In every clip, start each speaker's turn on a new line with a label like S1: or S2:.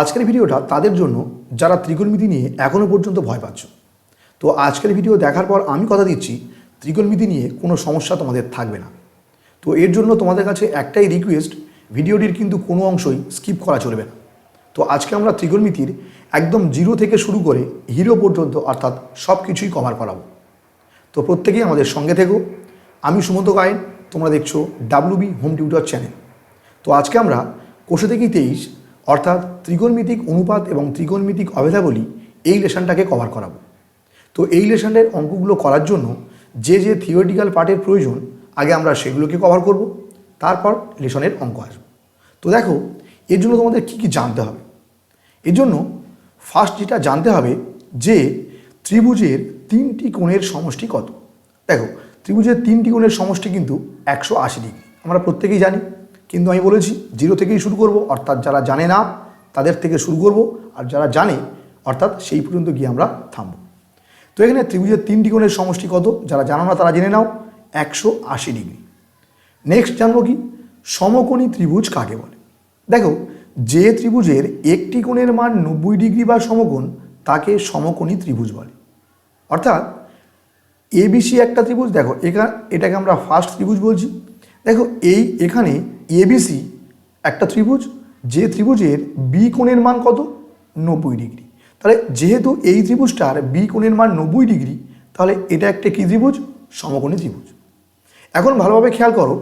S1: আজকের ভিডিওটা তাদের জন্য যারা ত্রিকোণমিতি নিয়ে এখনও পর্যন্ত ভয় পাচ্ছ। তো আজকের ভিডিও দেখার পর আমি কথা দিচ্ছি, ত্রিকোণমিতি নিয়ে কোনো সমস্যা তোমাদের থাকবে না। তো এর জন্য তোমাদের কাছে একটাই রিকোয়েস্ট ভিডিওটির কিন্তু কোনো অংশই স্কিপ করা চলবে না। তো আজকে আমরা ত্রিকোণমিতির একদম জিরো থেকে শুরু করে হিরো পর্যন্ত অর্থাৎ সব কিছুই কভার করাবো। তো প্রত্যেকেই আমাদের সঙ্গে থেকো। আমি সুমন্ত গায়েন, তোমরা দেখছ ডাব্লুবি হোম টিউটর চ্যানেল তো আজকে আমরা কোষে থেকেই তেইশ অর্থাৎ ত্রিকোণমিতিক অনুপাত এবং ত্রিকোণমিতিক অভেদাবলী এই লেসনটাকে কভার করাবো। তো এই লেসনের অঙ্কগুলো করার জন্য যে যে থিওরিটিক্যাল পার্টের প্রয়োজন, আগে আমরা সেগুলোকে কভার করব, তারপর লেশনের অঙ্ক আসবে। তো দেখো, এর জন্য তোমাদের কী কী জানতে হবে? এর জন্য ফার্স্ট যেটা জানতে হবে যে ত্রিভুজের তিনটি কোণের সমষ্টি কত? দেখো, ত্রিভুজের তিনটি কোণের সমষ্টি কিন্তু একশো আশি ডিগ্রি। আমরা প্রত্যেকেই জানি কিন্তু আমি বলেছি, জিরো থেকেই শুরু করব, অর্থাৎ যারা জানে না, তাদের থেকে শুরু করব, আর যারা জানে, অর্থাৎ সেই পর্যন্ত গিয়ে আমরা থামব। তো এখানে ত্রিভুজের তিনটি কোণের সমষ্টি কত? যারা জানো না, তারা জেনে নাও, একশো আশি ডিগ্রি। নেক্সট জানব কি? সমকোণী ত্রিভুজ কাকে বলে? দেখো, যে ত্রিভুজের একটি কোণের মান নব্বই ডিগ্রি বা সমকোণ, তাকে সমকোণী ত্রিভুজ বলে। অর্থাৎ এবিসি একটা ত্রিভুজ, দেখো এখানে এটাকে আমরা ফার্স্ট ত্রিভুজ বলছি। দেখো, এই এখানে এবিসি একটা ত্রিভুজ, যে ত্রিভুজের বি কোণের মান কত? নব্বই ডিগ্রি। তাহলে যেহেতু এই ত্রিভুজটার বি কোণের মান নব্বই ডিগ্রি, তাহলে এটা একটা কী ত্রিভুজ? সমকোণী ত্রিভুজ। এখন ভালোভাবে খেয়াল করো,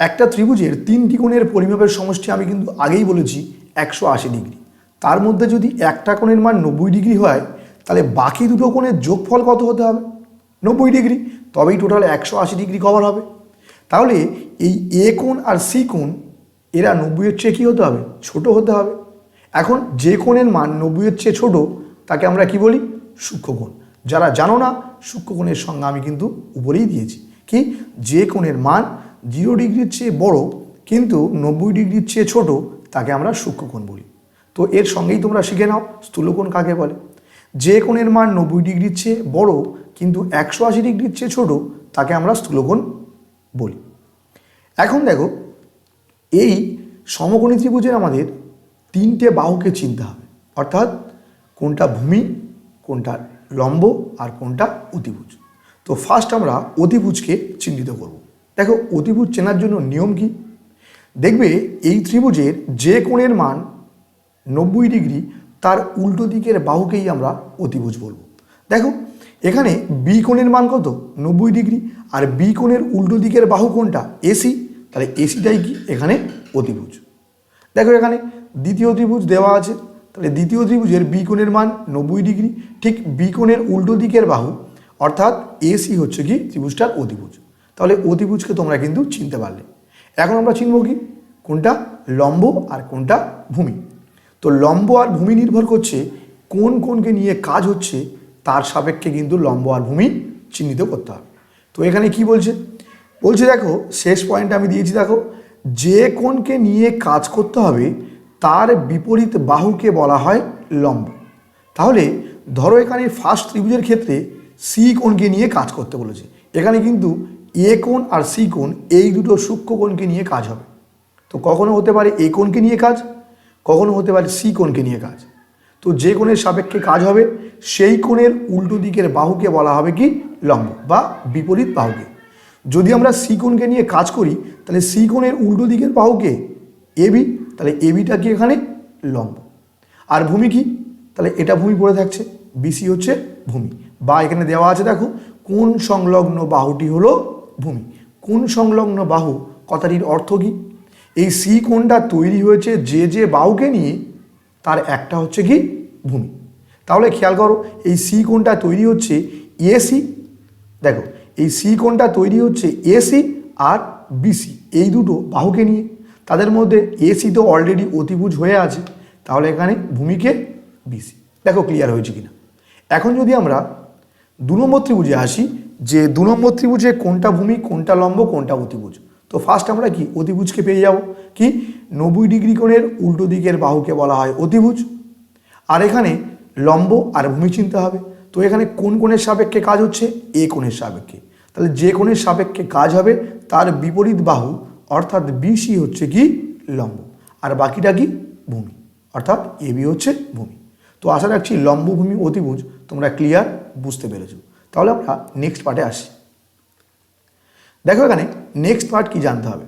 S1: একটা ত্রিভুজের তিনটি কোণের পরিমাপের সমষ্টি আমি কিন্তু আগেই বলেছি, একশো আশি ডিগ্রি। তার মধ্যে যদি একটা কোণের মান নব্বই ডিগ্রি হয়, তাহলে বাকি দুটো কোণের যোগফল কত হতে হবে? নব্বই ডিগ্রি। তবেই টোটাল একশো আশি ডিগ্রি কভার হবে। তাহলে এই এ কোণ আর সি কোণ, এরা নব্বইয়ের চেয়ে কী হতে হবে? ছোট হতে হবে। এখন যে কোণের মান নব্বইয়ের চেয়ে ছোট, তাকে আমরা কি বলি? সূক্ষ্মকোণ যারা জানো না সূক্ষ্মকোণের সঙ্গে আমি কিন্তু উপরেই দিয়েছি। কি? যে কোণের মান জিরো ডিগ্রির চেয়ে বড়, কিন্তু নব্বই ডিগ্রির চেয়ে ছোট, তাকে আমরা সূক্ষ্মকোণ বলি। তো এর সঙ্গেই তোমরা শিখে নাও স্থূলকোণ কাকে বলে? যে কোণের মান নব্বই ডিগ্রির চেয়ে বড়, কিন্তু একশো আশি ডিগ্রির চেয়ে ছোট, তাকে আমরা স্থূলকোণ বলি। এখন দেখো, এই সমকোণী ত্রিভুজের আমাদের তিনটে বাহুকে চিনতে হবে। অর্থাৎ কোনটা ভূমি, কোনটা লম্ব আর কোনটা অতিভুজ। তো ফার্স্ট আমরা অতিভুজকে চিহ্নিত করব। দেখো, অতিভুজ চেনার জন্য নিয়ম কি? দেখবে এই ত্রিভুজের যে কোণের মান নব্বই ডিগ্রি, তার উল্টো দিকের বাহুকেই আমরা অতিভুজ বলব। দেখো, এখানে বি কোণের মান কত? নব্বই ডিগ্রি। আর বি কোণের উল্টো দিকের বাহু কোনটা এসি তাহলে এসিটাই কি? এখানে অতিভুজ। দেখো এখানে দ্বিতীয় ত্রিভুজ দেওয়া আছে। তাহলে দ্বিতীয় ত্রিভুজের বি কোণের মান নব্বই ডিগ্রি। ঠিক বি কোণের উল্টো দিকের বাহু, অর্থাৎ এসি হচ্ছে কি? ত্রিভুজটার অতিভুজ। তাহলে অতিভুজকে তোমরা কিন্তু চিনতে পারলে। এখন আমরা চিনব কি? কোনটা লম্ব আর কোনটা ভূমি। তো লম্ব আর ভূমি নির্ভর করছে কোন কোনকে নিয়ে কাজ হচ্ছে তার সাপেক্ষে কিন্তু লম্ব আর ভূমি চিহ্নিত করতে হবে। তো এখানে কি বলছে? বলছে দেখো, শেষ পয়েন্ট আমি দিয়েছি দেখো, যে কোনকে নিয়ে কাজ করতে হবে, তার বিপরীত বাহুকে বলা হয় লম্ব। তাহলে ধরো এখানে ফার্স্ট ত্রিভুজের ক্ষেত্রে সি কোণকে নিয়ে কাজ করতে বলেছে। এখানে কিন্তু এ কোণ আর সি কোণ, এই দুটো সূক্ষ্ম কোণকে নিয়ে কাজ হবে। তো কখনো হতে পারে এ কোণকে নিয়ে কাজ, কখনো হতে পারে সি কোণকে নিয়ে কাজ। তো যে কোণের সাপেক্ষে কাজ হবে সেই কোণের উল্টো দিকের বাহুকে বলা হবে কি? লম্ব বা বিপরীত বাহুকে। যদি আমরা সি কোণকে নিয়ে কাজ করি, তাহলে সি কোণের উল্টো দিকের বাহুকে এবি তাহলে এবিটা কি এখানে? লম্ব। আর ভূমি কি? তাহলে এটা ভূমি পড়ে থাকছে। বিসি হচ্ছে ভূমি। বা এখানে দেওয়া আছে, দেখো কোন সংলগ্ন বাহুটি হলো ভূমি। কোন সংলগ্ন বাহু কথাটির অর্থ কি? এই সি কোণটা তৈরি হয়েছে যে যে বাহুকে নিয়ে, তার একটা হচ্ছে কি? ভূমি। তাহলে খেয়াল করো, এই সি কোণটা তৈরি হচ্ছে এসি দেখো, এই সি কোণটা তৈরি হচ্ছে এসি আর বিসি এই দুটো বাহুকে নিয়ে। তাদের মধ্যে এসি তো অলরেডি অতিভুজ হয়ে আছে, তাহলে এখানে ভূমিকে বিসি দেখো ক্লিয়ার হয়েছে কিনা। এখন যদি আমরা দু নম্বর ত্রিভুজে আসি, যে দু নম্বর ত্রিভুজে কোনটা ভূমি কোনটা লম্ব কোনটা অতিভুজ, তো ফার্স্ট আমরা কি অতিভুজকে পেয়ে যাব? কি? নব্বই ডিগ্রি কোণের উল্টো দিকের বাহুকে বলা হয় অতিভুজ। আর এখানে লম্ব আর ভূমি চিনতে হবে। তো এখানে কোন কোণের সাপেক্ষে কাজ হচ্ছে? এ কোণের সাপেক্ষে। তাহলে যে কোণের সাপেক্ষে কাজ হবে, তার বিপরীত বাহু অর্থাৎ বিসি হচ্ছে কি? লম্ব। আর বাকিটা কি? ভূমি। অর্থাৎ এবি হচ্ছে ভূমি। তো আশা রাখছি লম্বভূমি অতিভুজ তোমরা ক্লিয়ার বুঝতে পেরেছ। তাহলে আমরা নেক্সট পার্টে আসি। দেখো এখানে নেক্সট পার্ট কি জানতে হবে?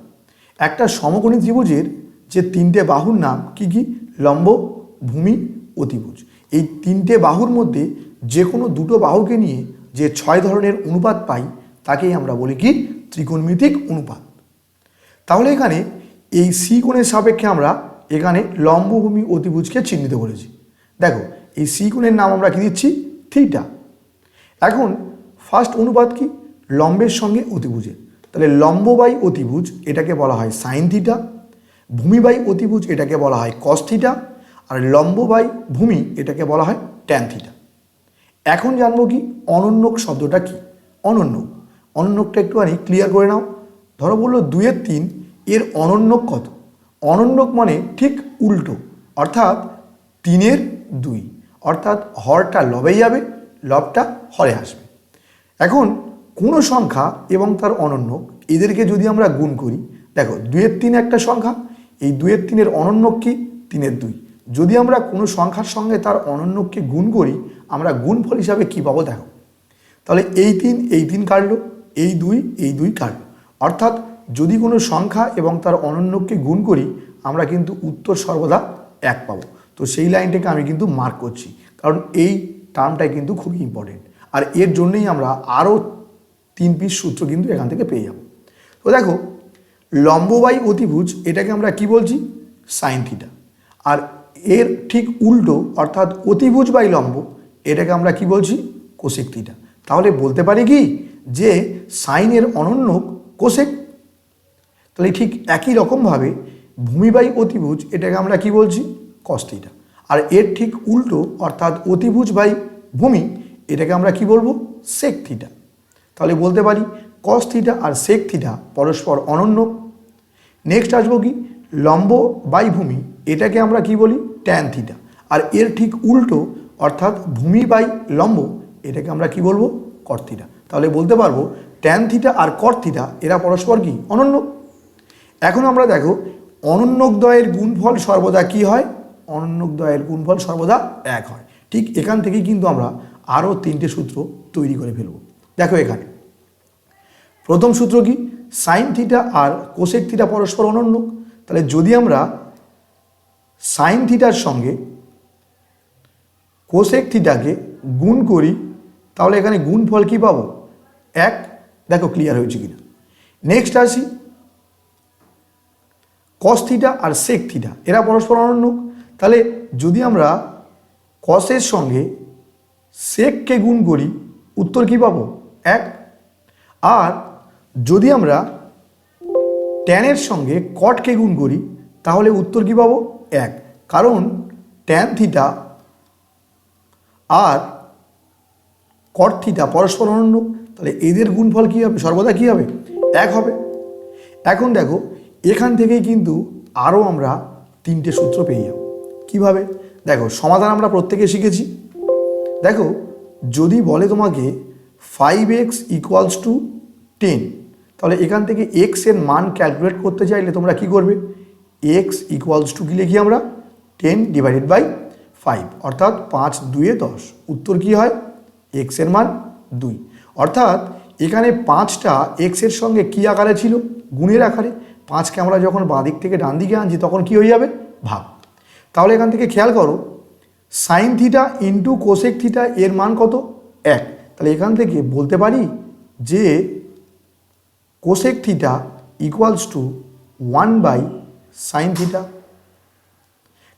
S1: একটা সমকোণী ত্রিভুজের যে তিনটে বাহুর নাম কি কি? লম্ব, ভূমি, অতিভুজ। এই তিনটে বাহুর মধ্যে যে কোনো দুটো বাহুকে নিয়ে যে ছয় ধরনের অনুপাত পাই, তাকেই আমরা বলি কি? ত্রিকোণমিতিক অনুপাত। তাহলে এখানে এই সি কোণের সাপেক্ষে আমরা এখানে লম্বভূমি অতিভুজকে চিহ্নিত করেছি। দেখো, এই সি কোণের নাম আমরা কি দিচ্ছি? থিটা। এখন ফার্স্ট অনুপাত কি? লম্বের সঙ্গে অতিভুজের। তাহলে লম্ব বাই অতিভুজ এটাকে বলা হয় সাইন থিটা ভূমি বাই অতিভুজ এটাকে বলা হয় কস থিটা আর লম্ব বাই ভূমি এটাকে বলা হয় ট্যান থিটা এখন জানব কি অনন্যক শব্দটা কি? অনন্যক। অনন্যকটা একটু একটুখানি ক্লিয়ার করে নাও। ধরো বলল দুয়ের তিন, এর অনন্যক কত? অনন্যক মানে ঠিক উল্টো, অর্থাৎ তিনের দুই। অর্থাৎ হরটা লবে যাবে, লবটা হরে আসবে। এখন কোনো সংখ্যা এবং তার অনন্যক, এদেরকে যদি আমরা গুণ করি, দেখো দুয়ের তিন একটা সংখ্যা, এই দুয়ের তিনের অনন্যক কি? তিনের দুই। যদি আমরা কোনো সংখ্যার সঙ্গে তার অনন্যকে গুণ করি, আমরা গুণফল হিসাবে কী পাবো দেখো? তাহলে এই তিন এই তিন কাটলো, এই দুই এই দুই কাটলো। অর্থাৎ যদি কোনো সংখ্যা এবং তার অনন্যকে গুণ করি, আমরা কিন্তু উত্তর সর্বদা এক পাবো। তো সেই লাইনটাকে আমি কিন্তু মার্ক করছি। কারণ এই টার্মটাই কিন্তু খুবই ইম্পর্টেন্ট আর এর জন্যই আমরা আরও তিন পিস সূত্র কিন্তু এখান থেকে পেয়ে যাব। তো দেখো লম্ববাই অতিভুজ, এটাকে আমরা কি বলছি? সাইন থিটা আর এর ঠিক উল্টো, অর্থাৎ অতিভুজ বাই লম্ব, এটাকে আমরা কি বলছি? Cosec theta. তাহলে বলতে পারি কি? যে সাইনের অনন্য কোসেক তাহলে ঠিক একই রকমভাবে ভূমি বাই অতিভুজ, এটাকে আমরা কি বলছি? কস্তিটা আর এর ঠিক উল্টো, অর্থাৎ অতিভুজ বাই ভূমি, এটাকে আমরা কি বলব? Sec theta. তাহলে বলতে পারি কস থিটা আর সেক থিটা পরস্পর অনন্য। নেক্সট আসব কি? লম্ব বাই ভূমি এটাকে আমরা কি বলি? ট্যান থিটা আর এর ঠিক উল্টো, অর্থাৎ ভূমি বাই লম্ব, এটাকে আমরা কি বলব? কর থিটা তাহলে বলতে পারব ট্যান থিটা আর কর থিটা এরা পরস্পর কি? অনন্য। এখন আমরা দেখো অনন্যকদ্বয়ের গুণফল সর্বদা কি হয়? অনন্যকদ্বয়ের গুণফল সর্বদা এক হয়। ঠিক এখান থেকেই কিন্তু আমরা আরও তিনটে সূত্র তৈরি করে ফেলব। দেখো এখানে। প্রথম সূত্র কি? সাইন থিটা আর কোসেক থিটা পরস্পর অনন্য তাহলে যদি আমরা সাইন থিটার সঙ্গে কোসেক থিটাকে গুণ করি, তাহলে এখানে গুণ ফল কী পাবো? এক। দেখো ক্লিয়ার হয়েছে কিনা। নেক্সট আসি। কস থিটা আর সেক থিটা এরা পরস্পর অনন্য। তাহলে যদি আমরা কসের সঙ্গে সেককে গুণ করি, উত্তর কি পাবো? এক। আর যদি আমরা ট্যানের সঙ্গে কটকে গুণ করি, তাহলে উত্তর কি পাবো? এক। কারণ ট্যান থিটা আর কট থিটা পরস্পর অনন্য। তাহলে এদের গুণফল কী হবে? সর্বদা কী হবে? এক হবে। এখন দেখো, এখান থেকেই কিন্তু আরও আমরা তিনটে সূত্র পেয়ে যাব। কীভাবে? দেখো, সমাধান আমরা প্রত্যেকে শিখেছি। দেখো, যদি বলে তোমাকে five x equals to ten তাহলে এখান থেকে এক্সের মান ক্যালকুলেট করতে চাইলে তোমরা কি করবে? এক্স ইকুয়ালস টু কি লিখি আমরা? টেন ডিভাইডেড বাই ফাইভ অর্থাৎ পাঁচ দুয়ে দশ। উত্তর কি হয়? এক্সের মান দুই। অর্থাৎ এখানে পাঁচটা এক্সের সঙ্গে কি আকারে ছিল? গুণের আকারে। পাঁচকে আমরা যখন বাঁ দিক থেকে ডান দিকে আনছি, তখন কি হয়ে যাবে? ভাগ। তাহলে এখান থেকে খেয়াল করো sine theta into cosec theta এর মান কত? এক। তাহলে এখান থেকে বলতে পারি যে cosec theta equals to one by sine theta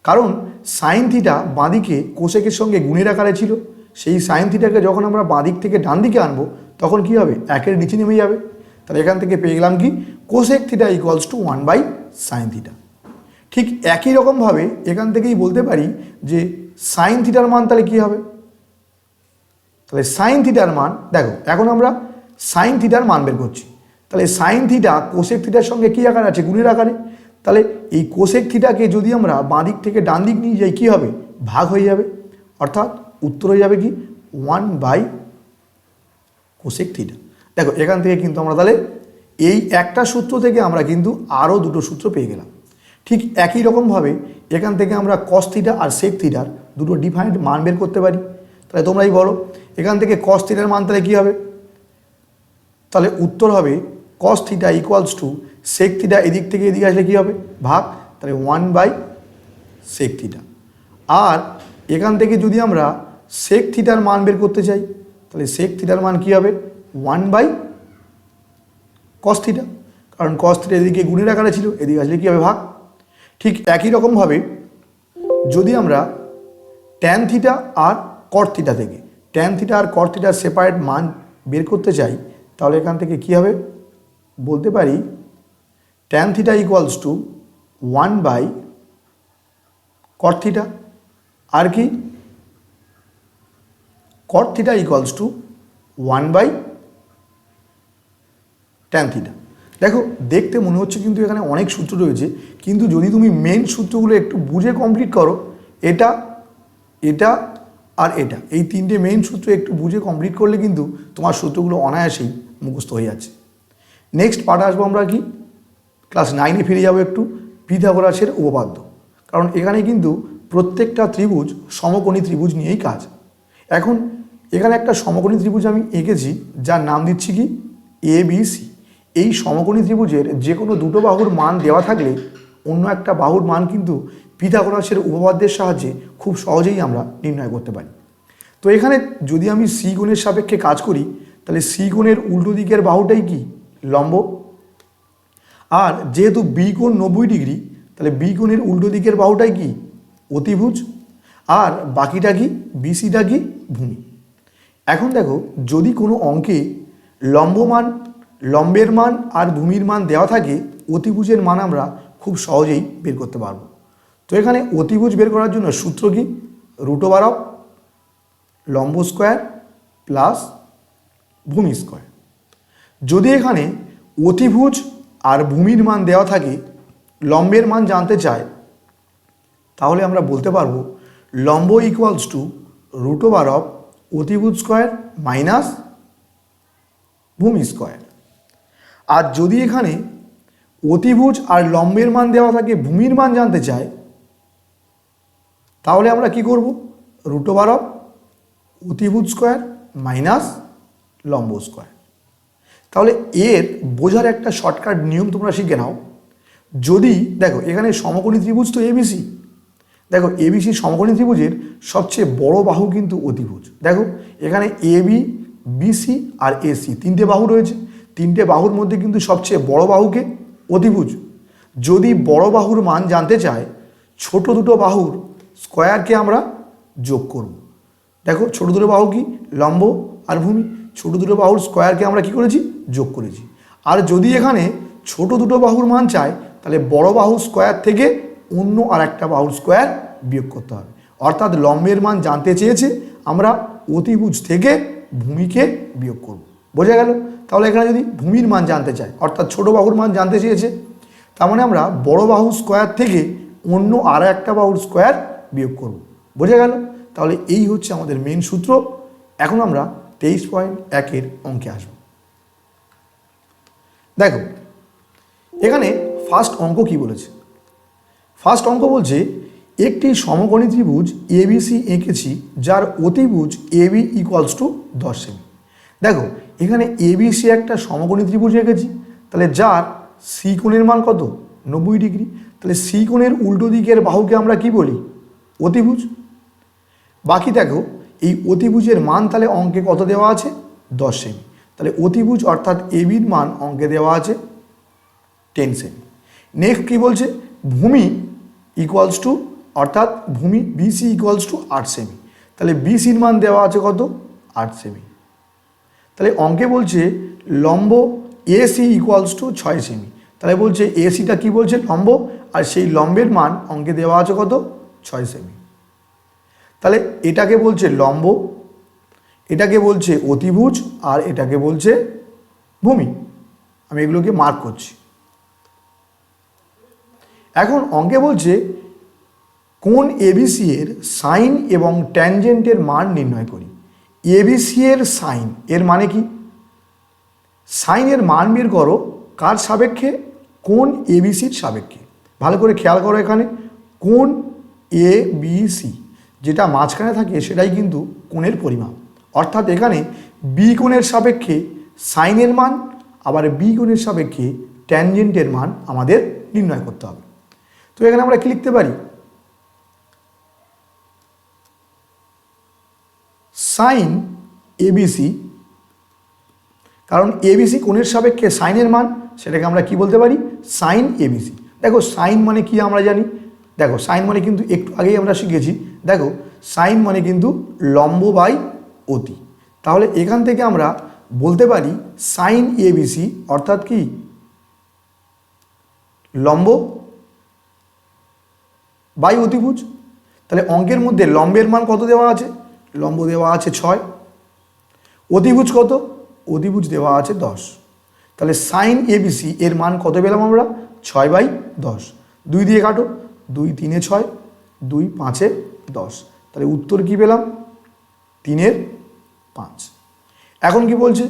S1: কারণ সাইন থিটা বাঁদিকে কোসেকের সঙ্গে গুণের আকারে ছিল। সেই সাইন থিটাকে যখন আমরা বাঁদিক থেকে ডান দিকে আনব, তখন কি হবে? একের নিচে নেমে যাবে। তাহলে এখান থেকে পেয়ে গেলাম কি? Cosec theta equals to one by sine theta ঠিক একই রকমভাবে এখান থেকেই বলতে পারি যে সাইন থিটার মান তাহলে কী হবে? তাহলে সাইন থিটার মান, দেখো, এখন আমরা সাইন থিটার মান বের করছি। তাহলে সাইন থিটা কোসেক থিটার সঙ্গে কী আকার আছে? গুণের আকারে। তাহলে এই কোসেক থিটাকে যদি আমরা বাঁ দিক থেকে ডান দিক নিয়ে যাই, কী হবে? ভাগ হয়ে যাবে। অর্থাৎ উত্তর হয়ে যাবে কি? ওয়ান বাই কোসেক থিটা দেখো, এখান থেকে কিন্তু আমরা তাহলে এই একটা সূত্র থেকে আমরা কিন্তু আরও দুটো সূত্র পেয়ে গেলাম। ঠিক একই রকমভাবে এখান থেকে আমরা কস থিটা আর সেক থিটার দুটো ডিফাইন্ড মান বের করতে পারি। তাহলে তোমরাই বলো, এখান থেকে কস থিটার মান তাহলে কী হবে? তাহলে উত্তর হবে cos theta equals to sec theta এদিক থেকে এদিকে আসলে কী হবে? ভাগ, তাহলে ওয়ান বাই সেক থিটা আর এখান থেকে যদি আমরা সেক থিটার মান বের করতে চাই, তাহলে সেক থিটার মান কী হবে? ওয়ান বাই কস থিটা কারণ কস থিটা এদিকে গুণের আকারে ছিল, এদিকে আসলে কী হবে? ভাগ। ঠিক একই রকমভাবে যদি আমরা ট্যান থিটা আর কট থিটা থেকে ট্যান থিটা আর কট থিটার সেপারেট মান বের করতে চাই, তাহলে এখান থেকে কী হবে? বলতে পারি tan theta equals to one by cot theta আর কি? Cot theta equals to one by tan theta দেখো, দেখতে মনে হচ্ছে কিন্তু এখানে অনেক সূত্র রয়েছে, কিন্তু যদি তুমি মেন সূত্রগুলো একটু বুঝে কমপ্লিট করো, এটা এটা আর এটা, এই তিনটে মেইন সূত্র একটু বুঝে কমপ্লিট করলে কিন্তু তোমার সূত্রগুলো অনায়াসেই মুখস্থ হয়ে যাচ্ছে। নেক্সট পার্ট আসব আমরা কি? ক্লাস নাইনে ফিরে যাব একটু, পিথাগোরাসের উপপাদ্য। কারণ এখানে কিন্তু প্রত্যেকটা ত্রিভুজ সমকোণী ত্রিভুজ নিয়েই কাজ। এখন এখানে একটা সমকোণী ত্রিভুজ আমি এঁকেছি, যার নাম দিচ্ছি কি? এ বি সি এই সমকোণী ত্রিভুজের যে কোনো দুটো বাহুর মান দেওয়া থাকলে অন্য একটা বাহুর মান কিন্তু পিথাগোরাসের উপপাদ্যের সাহায্যে খুব সহজেই আমরা নির্ণয় করতে পারি। তো এখানে যদি আমি সি গুণের সাপেক্ষে কাজ করি, তাহলে সি গুণের উল্টো দিকের বাহুটাই কি? লম্ব। আর যেহেতু বি কোণ নব্বই ডিগ্রি, তাহলে বি কোণের উল্টো দিকের বাহুটাই কি? অতিভুজ। আর বাকিটা কি? বিসিটা কি? ভূমি। এখন দেখো, যদি কোনো অঙ্কে লম্বমান লম্বের মান আর ভূমির মান দেওয়া থাকে, অতিভুজের মান আমরা খুব সহজেই বের করতে পারব। তো এখানে অতিভুজ বের করার জন্য সূত্র কি? রুটো বারব লম্ব স্কোয়ার প্লাস ভূমি স্কোয়ার। যদি এখানে অতিভুজ আর ভূমির মান দেওয়া থাকে, লম্বের মান জানতে চায়, তাহলে আমরা বলতে পারব লম্ব equals to root over of অতিভুজ স্কোয়ার মাইনাস ভূমি স্কোয়ার আর যদি এখানে অতিভুজ আর লম্বের মান দেওয়া থাকে, ভূমির মান জানতে চায়, তাহলে আমরা কি করব? রুট ওভার অফ অতিভুজ স্কোয়ার মাইনাস লম্ব স্কোয়ার তাহলে এর বোঝার একটা শর্টকাট নিয়ম তোমরা শিখে নাও। যদি, দেখো, এখানে সমকোণী ত্রিভুজ তো এবিসি দেখো এবিসি সমকোণী ত্রিভুজের সবচেয়ে বড় বাহু কিন্তু অতিভুজ। দেখো, এখানে এবি বিসি আর এসি তিনটে বাহু রয়েছে। তিনটে বাহুর মধ্যে কিন্তু সবচেয়ে বড় বাহুকে অতিভুজ। যদি বড় বাহুর মান জানতে চায়, ছোট দুটো বাহুর স্কোয়ারকে আমরা যোগ করব। দেখো, ছোট দুটো বাহু কি? লম্ব আর ভূমি। ছোট দুটো বাহুর স্কোয়ারকে আমরা কি করেছি? যোগ করেছি। আর যদি এখানে ছোট দুটো বাহুর মান চায় তাহলে বড় বাহু স্কোয়ার থেকে অন্য আর একটা বাহুর স্কোয়ার বিয়োগ করতে হবে। অর্থাৎ লম্বের মান জানতে চেয়েছে, আমরা অতিভুজ থেকে ভূমিকে বিয়োগ করব। বোঝা গেল? তাহলে এখানে যদি ভূমির মান জানতে চায় অর্থাৎ ছোট বাহুর মান জানতে চেয়েছে, তার মানে আমরা বড় বাহু স্কোয়ার থেকে অন্য আর একটা বাহুর স্কোয়ার বিয়োগ করব। বোঝা গেল? তাহলে এই হচ্ছে আমাদের মেন সূত্র। এখন আমরা তেইশ পয়েন্ট একের অঙ্কে আসব। দেখো, এখানে ফার্স্ট অঙ্ক কি বলেছে? ফার্স্ট অঙ্ক বলছে, একটি সমকোণী ত্রিভুজ এবিসি এঁকেছি, যার অতিভুজ এবি ইকুয়ালস টু দশ সেমি। দেখো, এখানে এবিসি একটা সমকোণী ত্রিভুজ এঁকেছি, তাহলে যার সি কোণের মান কত? নব্বই ডিগ্রি। তাহলে সি কোণের উল্টো দিকের বাহুকে আমরা কি বলি? অতিভুজ। বাকি দেখো এই অতিভুজের মান তাহলে অঙ্কে কত দেওয়া আছে? দশ সেমি। তাহলে অতিভুজ অর্থাৎ এবির মান অঙ্কে দেওয়া আছে টেন সেমি। নেক্সট কী বলছে? ভূমি ইকুয়ালস টু অর্থাৎ ভূমি বিসি ইকুয়ালস টু আট সেমি। তাহলে বিসির মান দেওয়া আছে কত? আট সেমি। তাহলে অঙ্কে বলছে লম্ব এসি ইকুয়ালস টু ছয় সেমি। তাহলে বলছে এসিটা কি বলছে? লম্ব। আর সেই লম্বের মান অঙ্কে দেওয়া আছে কত? ছয় সেমি। তাহলে এটাকে বলছে লম্ব, এটাকে বলছে অতিভুজ, আর এটাকে বলছে ভূমি। আমি এগুলোকে মার্ক করছি। এখন অঙ্কে বলছে কোন এবিসি এর সাইন এবং ট্যানজেন্টের মান নির্ণয় করি। এবিসি এর সাইন, এর মানে কি? সাইনের মান বের করো কার সাপেক্ষে? কোন এবিসির সাপেক্ষে। ভালো করে খেয়াল করো এখানে। কোন এ বি সি যেটা মাঝখানে থাকে সেটাই কিন্তু কোণের পরিমাপ। অর্থাৎ এখানে বি কোণের সাপেক্ষে সাইনের মান, আবার বি কোণের সাপেক্ষে ট্যানজেন্টের মান আমাদের নির্ণয় করতে হবে। তো এখানে আমরা কি লিখতে পারি? সাইন এবিসি কারণ এবিসি কোণের সাপেক্ষে সাইনের মান, সেটাকে আমরা কি বলতে পারি? সাইন এবিসি দেখো সাইন মানে কি আমরা জানি? দেখো সাইন মানে কিন্তু একটু আগেই আমরা শিখেছি দেখো সাইন মানে কিন্তু লম্ব বাই অতি। তাহলে এখান থেকে আমরা বলতে পারি সাইন এবিসি অর্থাৎ কি? লম্ব বাই অতিভুজ। তাহলে অঙ্কের মধ্যে লম্বের মান কত দেওয়া আছে? লম্ব দেওয়া আছে ছয়। অতিভুজ কত? অতিভুজ দেওয়া আছে দশ। তাহলে সাইন এবিসি এর মান কত পেলাম আমরা? ছয় বাই দশ। দুই দিয়ে কাটো। দুই তিনে ছয়। দুই পাঁচে দশ। তাহলে উত্তর কি পেলাম? তিনের পাঁচ। এখন কি বলছে?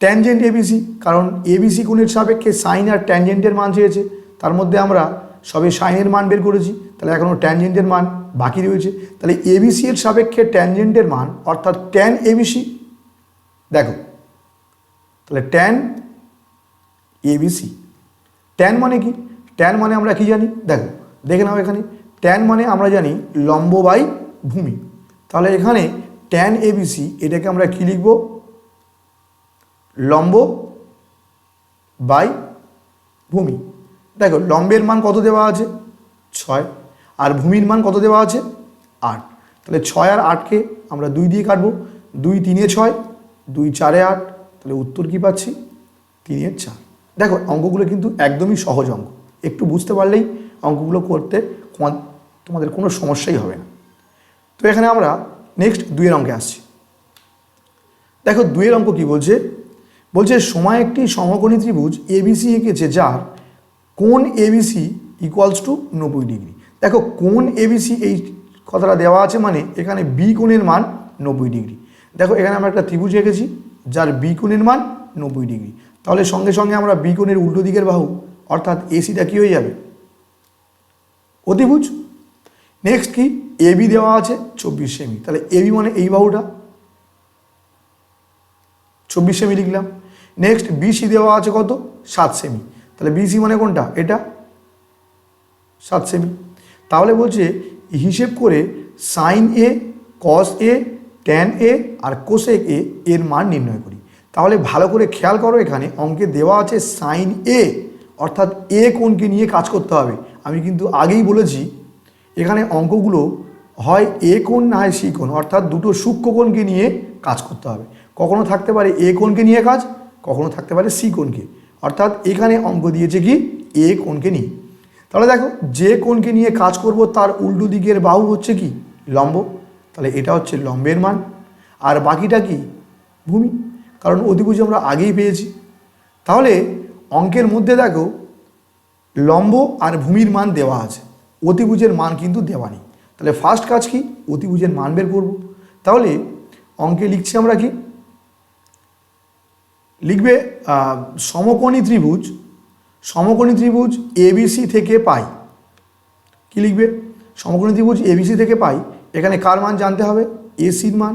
S1: ট্যানজেন্ট এবিসি কারণ এবিসি কোণের সাপেক্ষে সাইন আর ট্যানজেন্টের মান চেয়েছে। তার মধ্যে আমরা সবে সাইনের মান বের করেছি, তাহলে এখনও ট্যানজেন্টের মান বাকি রয়েছে। তাহলে এবিসি এর সাপেক্ষে ট্যানজেন্টের মান, অর্থাৎ ট্যান এবিসি দেখো। তাহলে ট্যান এবিসি ট্যান মানে কি? ট্যান মানে আমরা কি জানি? দেখো, দেখে নাও এখানে। ট্যান মানে আমরা জানি লম্ব বাই ভূমি। তাহলে এখানে ট্যান এবিসি এটাকে আমরা কি লিখব? লম্ব বাই ভূমি। দেখো, লম্বের মান কত দেওয়া আছে? ছয়। আর ভূমির মান কত দেওয়া আছে? আট। তাহলে ছয় আর আটকে আমরা দুই দিয়ে কাটবো। দুই তিনে ছয়, দুই চারে আট। তাহলে উত্তর কি পাচ্ছি? তিনের চার। দেখো, অঙ্কগুলো কিন্তু একদমই সহজ অঙ্ক। একটু বুঝতে পারলেই অঙ্কগুলো করতে তোমাদের কোনো সমস্যাই হবে না। তো এখানে আমরা নেক্সট দুইয়ের অঙ্কে আসছি। দেখো দুইয়ের অঙ্ক কি বলছে? বলছে সময় একটি সমকোণী ত্রিভুজ এবিসি এঁকেছে যার কোন A B C equals to নব্বই ডিগ্রি। দেখো কোন এবিসি এই কথাটা দেওয়া আছে মানে এখানে বি কোণের মান নব্বই ডিগ্রি। দেখো এখানে আমরা একটা ত্রিভুজ এঁকেছি যার বি কোণের মান নব্বই ডিগ্রি। তাহলে সঙ্গে সঙ্গে আমরা বি কোণের উল্টো দিকের বাহু, অর্থাৎ এসিটা কী হয়ে যাবে? অতিভুজ নেক্সট কি? এবি দেওয়া আছে, চব্বিশ সেমি তাহলে এবি মানে এই বাহুটা। চব্বিশ সেমি লিখলাম। নেক্সট বিসি দেওয়া আছে কত? সাত সেমি তাহলে বিসি মানে কোনটা? এটা? সাত সেমি তাহলে বলছে, হিসেব করে sine A cos A tan A R cosec A এর মান নির্ণয় করি। তাহলে ভালো করে খেয়াল করো এখানে, অঙ্কে দেওয়া আছে সাইন এ অর্থাৎ এ কোনকে নিয়ে কাজ করতে হবে? আমি কিন্তু আগেই বলেছি এখানে অঙ্কগুলো হয় এ কোণ না হয় সি কোণ, অর্থাৎ দুটো সূক্ষ্ম কোণকে নিয়ে কাজ করতে হবে। কখনো থাকতে পারে এ কোণকে নিয়ে কাজ, কখনো থাকতে পারে সি কোণকে। অর্থাৎ এখানে অঙ্ক দিয়েছে কি? এ কোণকে নিয়ে। তাহলে দেখো, যে কোণকে নিয়ে কাজ করব তার উল্টো দিকের বাহু হচ্ছে কি? লম্ব। তাহলে এটা হচ্ছে লম্বের মান। আর বাকিটা কি? ভূমি। কারণ অধিভুজ আমরা আগেই পেয়েছি। তাহলে অঙ্কের মধ্যে দেখো, লম্ব আর ভূমির মান দেওয়া আছে। অতিভুজের মান কিন্তু দেওয়া নেই। তাহলে ফার্স্ট কাজ কি? অতিভুজের মান বের করব। তাহলে অঙ্কে লিখছি আমরা কি? লিখবে সমকোণী ত্রিভুজ সমকোণী ত্রিভুজ এবিসি থেকে পাই। কি লিখবে? সমকোণী ত্রিভুজ এবিসি থেকে পাই। এখানে কার মান জানতে হবে? এসির মান,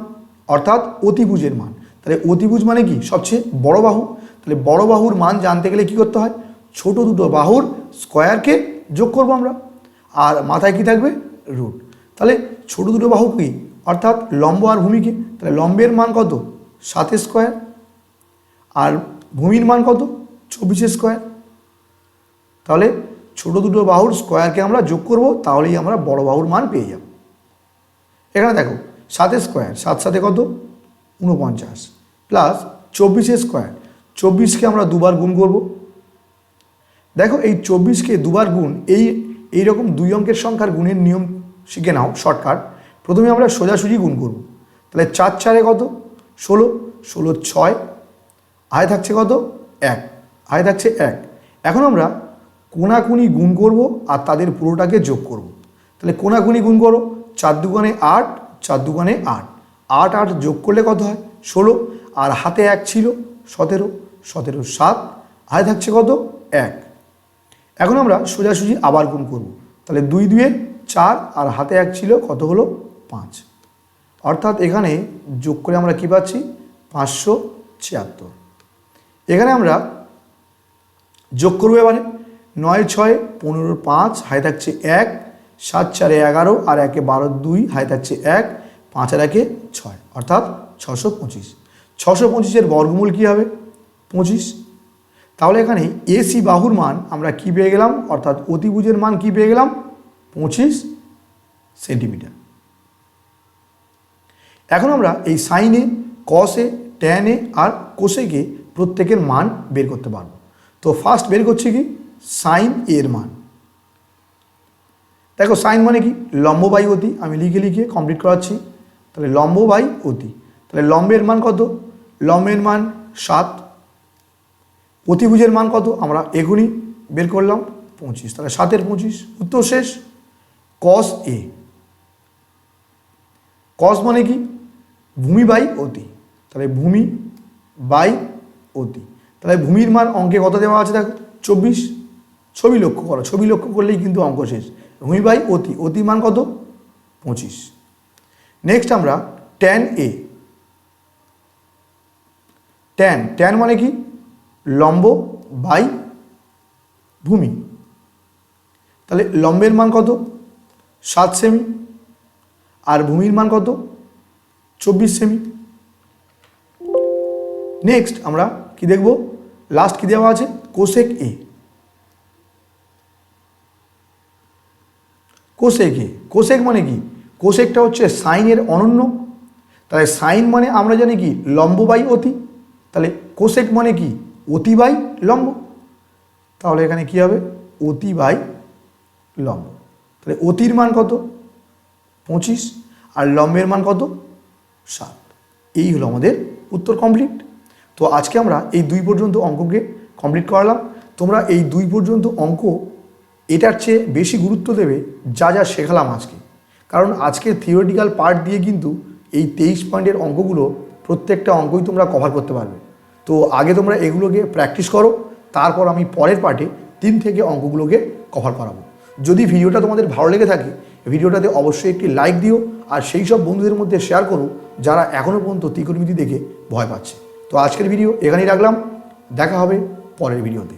S1: অর্থাৎ অতিভুজের মান। তাহলে অতিভুজ মানে কি? সবচেয়ে বড় বাহু। তাহলে বড় বাহুর মান জানতে গেলে কি করতে হয়? ছোট দুটো বাহুর স্কোয়ারকে যোগ করব আমরা। আর মাথায় কি থাকবে? রুট। তাহলে ছোট দুটো বাহু কি? অর্থাৎ লম্ব আর ভূমিকে। তাহলে লম্বের মান কত? সাতের স্কোয়ার। আর ভূমির মান কত? চব্বিশের স্কোয়ার। তাহলে ছোট দুটো বাহুর স্কোয়ারকে আমরা যোগ করব, তাহলেই আমরা বড় বাহুর মান পেয়ে যাব। এখানে দেখো সাতের স্কোয়ার, সাত সাথে কত? উনপঞ্চাশ প্লাস চব্বিশের স্কোয়ার। চব্বিশকে আমরা দুবার গুণ করব। দেখো, এই চব্বিশকে দুবার গুণ, এই এই রকম দুই অঙ্কের সংখ্যার গুণের নিয়ম শিখে নাও শর্টকাট প্রথমে আমরা সোজাসুজি গুণ করব। তাহলে চার চারে কত? ষোলো। ষোলো ছয়। আয় থাকছে কত? এক। আয় থাকছে এক। এখন আমরা কোনাকুনি গুণ করব আর তাদের পুরোটাকে যোগ করব। তাহলে কোনাকুনি গুণ করো। চার দুগানে আট, চার দুগানে আট। আট আট যোগ করলে কত হয়? ষোলো। আর হাতে এক ছিল, সতেরো। সতেরো সাত। আয় থাকছে কত? এক। এখন আমরা সোজাসুজি আবার গুণ করব। তাহলে দুই দুয়ে চার আর হাতে এক ছিল কত হলো? পাঁচ। অর্থাৎ এখানে যোগ করে আমরা কি পাচ্ছি? পাঁচশো ছিয়াত্তর। এখানে আমরা যোগ করব এবারে। নয়, ছয়, পনেরো, পাঁচ হাই থাকছে এক, সাত, চারে এগারো, আর একে বারো, দুই হাই থাকছে এক, পাঁচ আর একে ছয়। অর্থাৎ ছশো পঁচিশ। ছশো পঁচিশের বর্গমূল কী হবে? পঁচিশ। তাহলে এখানে এসি বাহুর মান আমরা কি পেয়ে গেলাম? অর্থাৎ অতিভুজের মান কি পেয়ে গেলাম? পঁচিশ সেন্টিমিটার। এখন আমরা এই সাইনে কসে ট্যানে আর কোষেকে প্রত্যেকের মান বের করতে পারব। তো ফার্স্ট বের করছি কি? সাইন এর মান। দেখো সাইন মানে কি? লম্ব বাই অতি। আমি লিখে লিখে কমপ্লিট করাচ্ছি। তাহলে লম্ব বাই অতি। তাহলে লম্বের মান কত? লম্বের মান সাত অতিভুজের মান কত? আমরা এখনই বের করলাম পঁচিশ। তাহলে সাতের পঁচিশ, উত্তর শেষ। কস এ কস মানে কি? ভূমি বাই অতি। তাহলে ভূমি বাই অতি। তাহলে ভূমির মান অঙ্কে কত দেওয়া আছে দেখো? চব্বিশ। ছবি লক্ষ্য করো। ছবি লক্ষ্য করলেই কিন্তু অঙ্ক শেষ। ভূমি বাই অতি। অতি মান কত? পঁচিশ। নেক্সট আমরা ট্যান এ ট্যান ট্যান মানে কি? লম্ব বাই ভূমি। তাহলে লম্বের মান কত? সাত সেমি। আর ভূমির মান কত? চব্বিশ সেমি। নেক্সট আমরা কি দেখব? লাস্ট কি দেওয়া আছে? কোশেক এ কোশেক এ কোশেক মানে কি? কোশেকটা হচ্ছে সাইনের অনন্য। তাহলে সাইন মানে আমরা জানি কি? লম্ব বাই অতি। তাহলে কোশেক মানে কি? অতি বাই লম্ব। তাহলে এখানে কি হবে? অতি বাই লম্ব। তাহলে অতির মান কত? পঁচিশ। আর লম্বের মান কত? সাত। এই হলো আমাদের উত্তর কমপ্লিট তো আজকে আমরা এই দুই পর্যন্ত অঙ্ককে কমপ্লিট করালাম। তোমরা এই দুই পর্যন্ত অঙ্ক এটার চেয়ে বেশি গুরুত্ব দেবে যা যা শেখালাম আজকে। কারণ আজকে থিওরিটিক্যাল পার্ট দিয়ে কিন্তু এই তেইশ পয়েন্টের অঙ্কগুলো প্রত্যেকটা অঙ্কই তোমরা কভার করতে পারবে। তো আগে তোমরা এগুলোকে প্র্যাকটিস করো, তারপর আমি পরের পার্টে তিন থেকে অঙ্কগুলোকে কভার করাবো। যদি ভিডিওটা তোমাদের ভালো লেগে থাকে ভিডিওটাতে অবশ্যই একটি লাইক দিও, আর সেই সব বন্ধুদের মধ্যে শেয়ার করো, যারা এখনও পর্যন্ত ত্রিকোণমিতি দেখে ভয় পাচ্ছে। তো আজকের ভিডিও এখানেই রাখলাম, দেখা হবে পরের ভিডিওতে